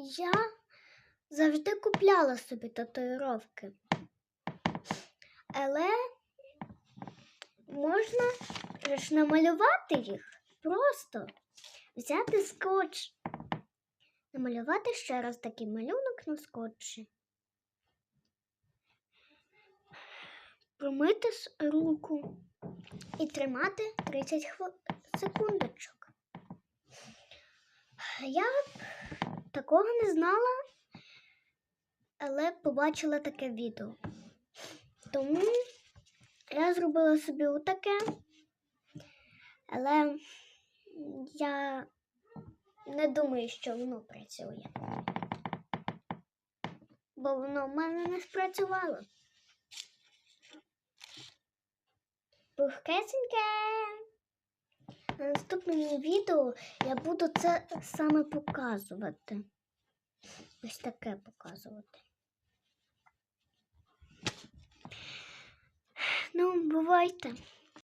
я завжди купляла собі татуїровки. Але можна ж намалювати їх просто взяти скотч. Намалювати ще раз такий малюнок на скотчі. Промити руку і тримати 30 хвил... секундочок. Я такого не знала, але побачила таке відео. Тому я зробила собі отаке, але я не думаю, що воно працює. Бо воно в мене не спрацювало. Пухкесеньке. На наступному відео я буду це саме показувати. Ось таке показувати. Ну, бувайте.